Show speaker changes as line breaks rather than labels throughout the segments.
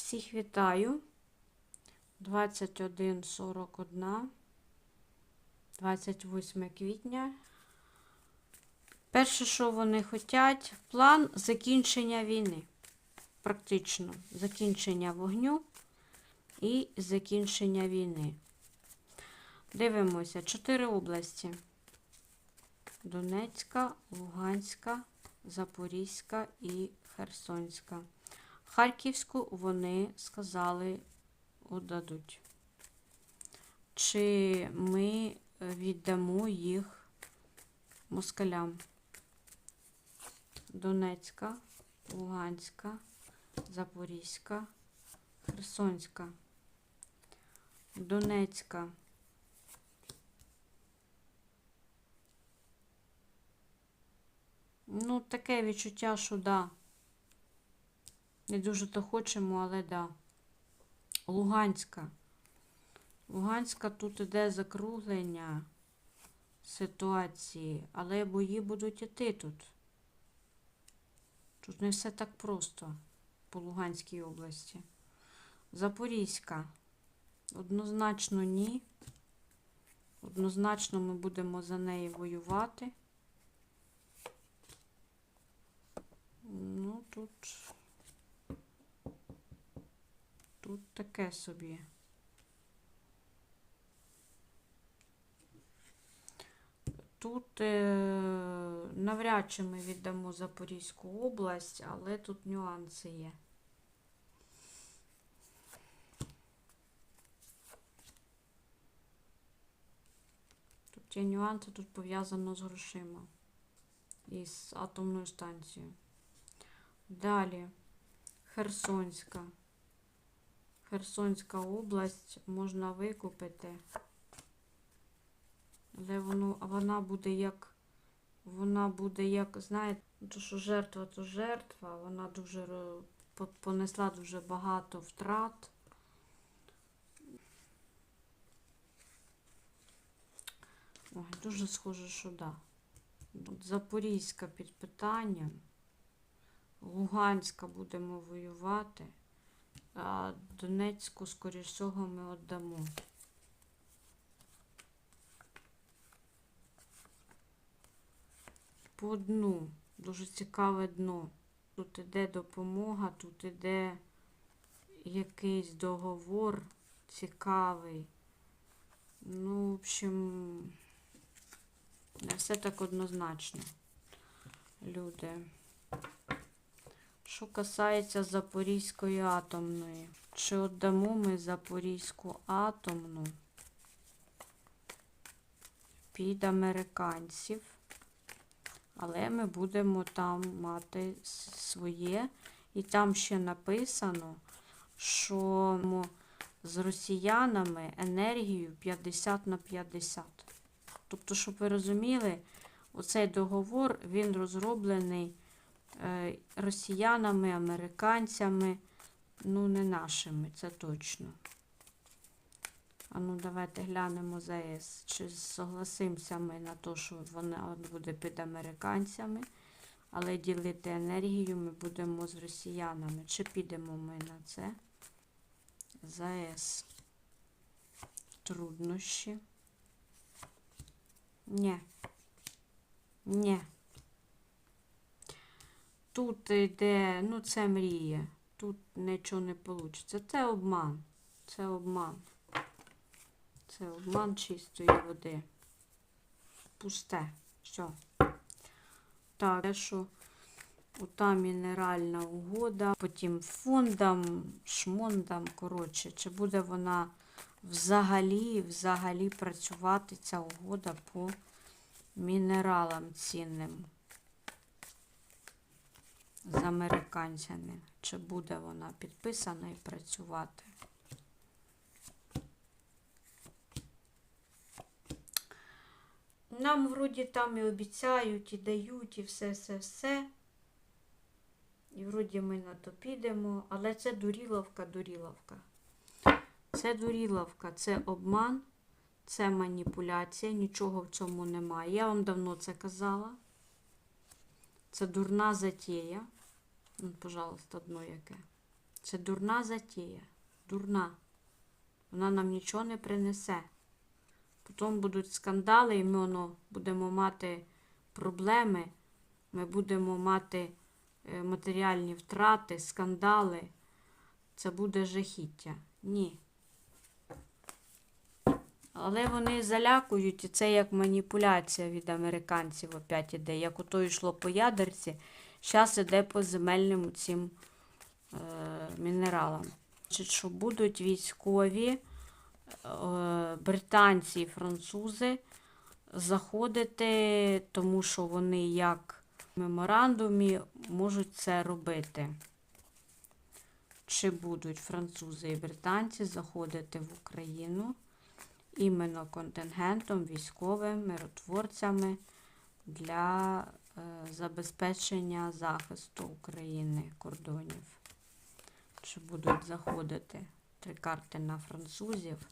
Всіх вітаю. 21.41, 28 квітня. Перше, що вони хочуть, план закінчення війни. Практично закінчення вогню і закінчення війни. Дивимося, чотири області: Донецька, Луганська, Запорізька і Херсонська. Харківську вони сказали віддадуть. Чи ми віддамо їх москалям? Донецька, Луганська, Запорізька, Херсонська, Донецька. Ну, таке відчуття, що да. Не дуже то хочемо, але да. Луганська. Луганська тут іде закруглення ситуації, але бої будуть іти тут. Тут не все так просто по Луганській області. Запорізька. Однозначно ні. Однозначно ми будемо за неї воювати. Ну, тут. Тут таке собі. Тут е, навряд чи ми віддамо Запорізьку область, але тут нюанси є. Тут є нюанси, тут пов'язано з грошима і з атомною станцією. Далі Херсонська. Херсонська область можна викупити. Але воно, вона буде як, вона буде як, знаєте, то що жертва, то жертва, вона дуже понесла дуже багато втрат. Ой, дуже схоже, що да. Запорізька під питанням. Луганська будемо воювати. А Донецьку, скоріш всього, ми віддамо. По дну. Дуже цікаве дно. Тут іде допомога, тут іде якийсь договор цікавий. Ну, в общем, не все так однозначно, люди. Що касається Запорізької атомної. Чи віддамо ми Запорізьку атомну під американців, але ми будемо там мати своє. І там ще написано, що з росіянами енергію 50 на 50. Тобто, щоб ви розуміли, оцей договор він розроблений росіянами, американцями, ну, не нашими, це точно. А ну, давайте глянемо за ЗАЕС. Чи согласимося ми на те, що вона буде під американцями, але ділити енергію ми будемо з росіянами. Чи підемо ми на це? ЗАЕС. Труднощі. Ні. Ні. Тут йде, ну це мрія. Тут нічого не вийде. Це обман. Це обман. Це обман чистої води. Пусте. Все. Так, те, що ота мінеральна угода, потім фондам, шмондам, коротше, чи буде вона взагалі, взагалі працювати ця угода по мінералам цінним з американцями. Чи буде вона підписана і працювати? Нам вроді там і обіцяють, і дають, і все, все, все. І вроді ми на то підемо, але це дуріловка, дуріловка. Це дуріловка, це обман, це маніпуляція, нічого в цьому немає. Я вам давно це казала. Це дурна затея. Ну, пожалуйста, дно яке. Це дурна затія. Дурна. Вона нам нічого не принесе. Потім будуть скандали, і ми воно, будемо мати проблеми. Ми будемо мати е, матеріальні втрати, скандали. Це буде жахіття. Ні. Але вони залякують, і це як маніпуляція від американців опять іде. Як ото йшло по ядерці, зараз іде по земельним цим е, мінералам. Що будуть військові, е, британці і французи заходити, тому що вони як в меморандумі можуть це робити. Чи будуть французи і британці заходити в Україну іменно контингентом, військовим, миротворцями для е, забезпечення захисту України кордонів? Чи будуть заходити три карти на французів?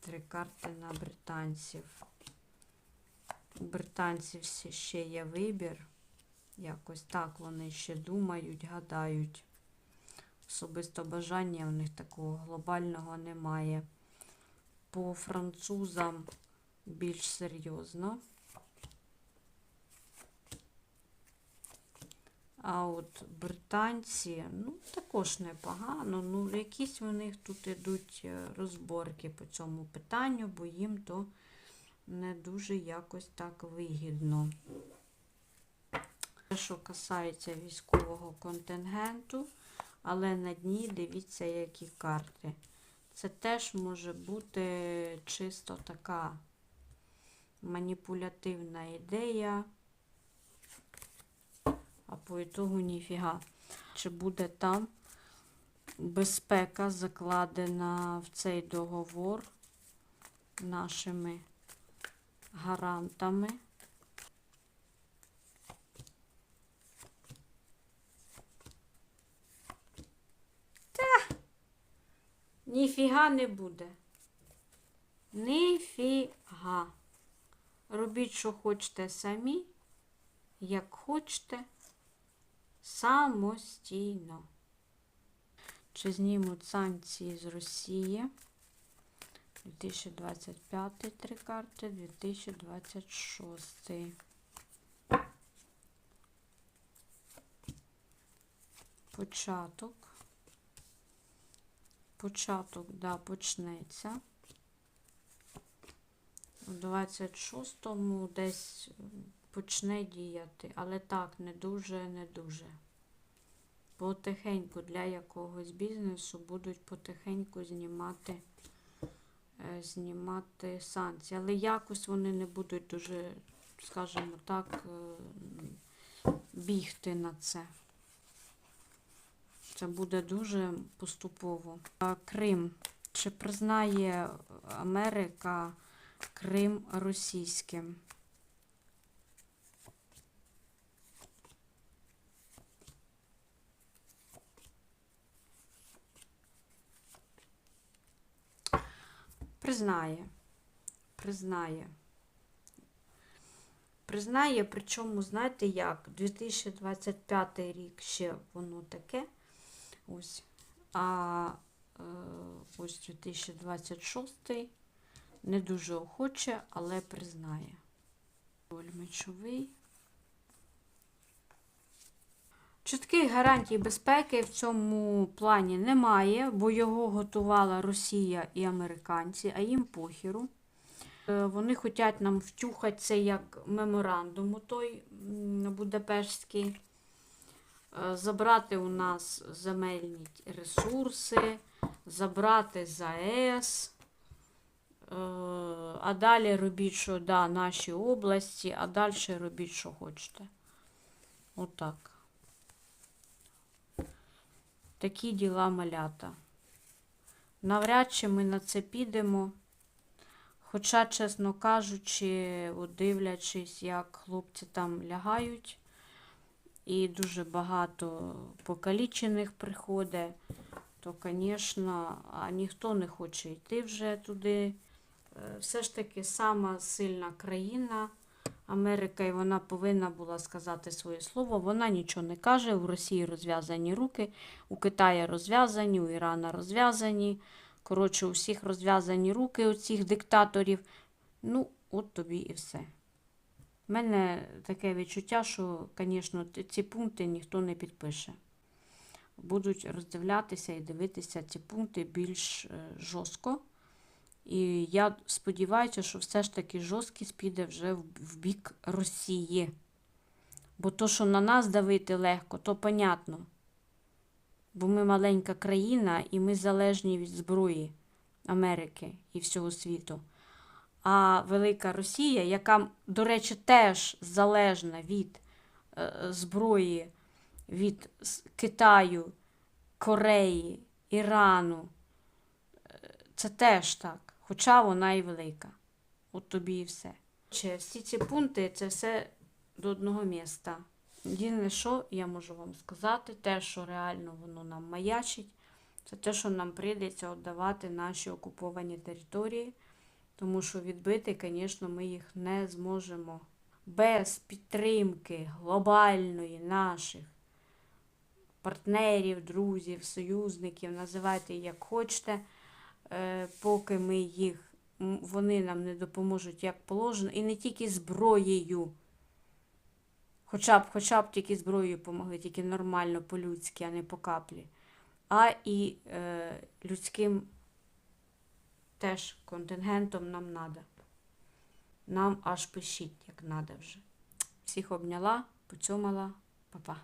Три карти на британців. У британців ще- ще є вибір. Якось так вони ще думають, гадають. Особисто бажання в них такого глобального немає. По французам більш серйозно. А от британці, ну, також непогано. Ну, якісь у них тут ідуть е, розборки по цьому питанню, бо їм то не дуже якось так вигідно. Те, що касається військового контингенту, але на дні дивіться, які карти. Це теж може бути чисто така маніпулятивна ідея, а по ітогу ніфіга. Чи буде там безпека закладена в цей договор нашими гарантами? Ніфіга не буде. Ніфіга. Робіть, що хочете самі, як хочете, самостійно. Чи знімуть санкції з Росії? 2025 три карти, 2026. Початок. Початок, да, почнеться. У 26-му десь почне діяти, але так, не дуже, не дуже. Потихеньку для якогось бізнесу будуть потихеньку знімати, е, знімати санкції. Але якось вони не будуть дуже, скажімо так, е, бігти на це. Це буде дуже поступово. Крим. Чи признає Америка Крим російським? Признає. Признає. Признає, причому, знаєте як, 2025 рік ще воно таке. Ось. А е, ось 2026 не дуже охоче, але признає. Роль мечовий. Чітких гарантій безпеки в цьому плані немає, бо його готувала Росія і американці, а їм похіру. Е, Вони хочуть нам втюхати це як меморандум, той Будапештський, забрати у нас земельні ресурси, забрати ЗАЕС, е, а далі робіть, що да, наші області, а далі робіть, що хочете. Отак. Такі діла малята. Навряд чи ми на це підемо. Хоча, чесно кажучи, от дивлячись, як хлопці там лягають, і дуже багато покалічених приходить, то, звісно, ніхто не хоче йти вже туди. Е, Все ж таки сама сильна країна Америка і вона повинна була сказати своє слово. Вона нічого не каже. У Росії розв'язані руки, у Китаї розв'язані, у Ірана розв'язані. Коротше, у всіх розв'язані руки у цих диктаторів. Ну, от тобі і все. У мене таке відчуття, що, звісно, ці пункти ніхто не підпише. Будуть роздивлятися і дивитися ці пункти більш е, жорстко. І я сподіваюся, що все ж таки жорсткість піде вже в, бік Росії. Бо то, що на нас давити легко, то понятно. Бо ми маленька країна і ми залежні від зброї Америки і всього світу. А велика Росія, яка, до речі, теж залежна від е, зброї від Китаю, Кореї, Ірану, е, це теж так. Хоча вона і велика. От тобі і все. Чи всі ці пункти це все до одного міста. Єдине, що я можу вам сказати, те, що реально воно нам маячить, це те, що нам прийдеться віддавати наші окуповані території, тому що відбити, звісно, ми їх не зможемо. Без підтримки глобальної наших партнерів, друзів, союзників, називайте як хочете, е, поки ми їх, вони нам не допоможуть як положено, і не тільки зброєю. Хоча б, хоча б тільки зброєю допомогли, тільки нормально, по-людськи, а не по каплі. А і е, людським теж контингентом нам треба. Нам аж пишіть, як треба вже. Всіх обняла, поцьомала, па-па.